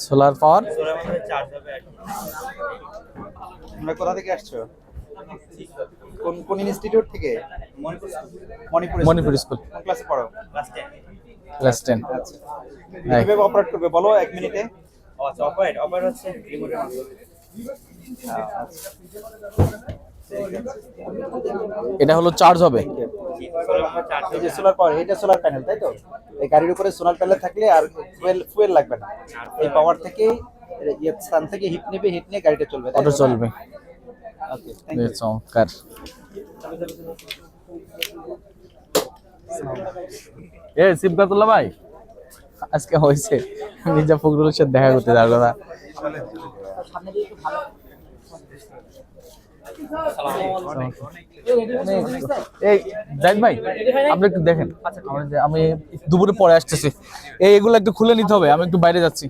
Solar power তোমরা কোথা থেকে আসছো? কোন কোন ইনস্টিটিউট থেকে? মণিপুর স্কুল। কোন ক্লাসে পড়ো? ক্লাস টেন ক্লাস টেন আচ্ছা। কীভাবে অপারেট করবে? বলো এক মিনিটে। আচ্ছা অপারেট অপারেট হচ্ছে রিমোটের মাধ্যমে। আচ্ছা। এটা হলো চার্জ হবে জি সোলার মধ্যে চার্জ এই যে সোলার পাওয়ার এটা সোলার প্যানেল তাই তো? এই গাড়ির উপরে সোলার প্যানেল থাকলে আর ফুয়েল ফুয়েল লাগবে না। এই পাওয়ার থেকে স্থান থেকে হিট নেবে হিট নিয়ে গাড়িটা চলবে অটো চলবে। ওকে চমৎকার এ শিবকাতুল্লাহ ভাই? আজকে হয়েছে। মির্জা ফখরুলের সাথে দেখা করতে যাওয়ার কথা। এই, জাহিদ ভাই, আপনি একটু দেখেন। আমি দুপুরে পরে আসতেছি। এই, এগুলো একটু খুলে নিতে হবে, আমি একটু বাইরে যাচ্ছি।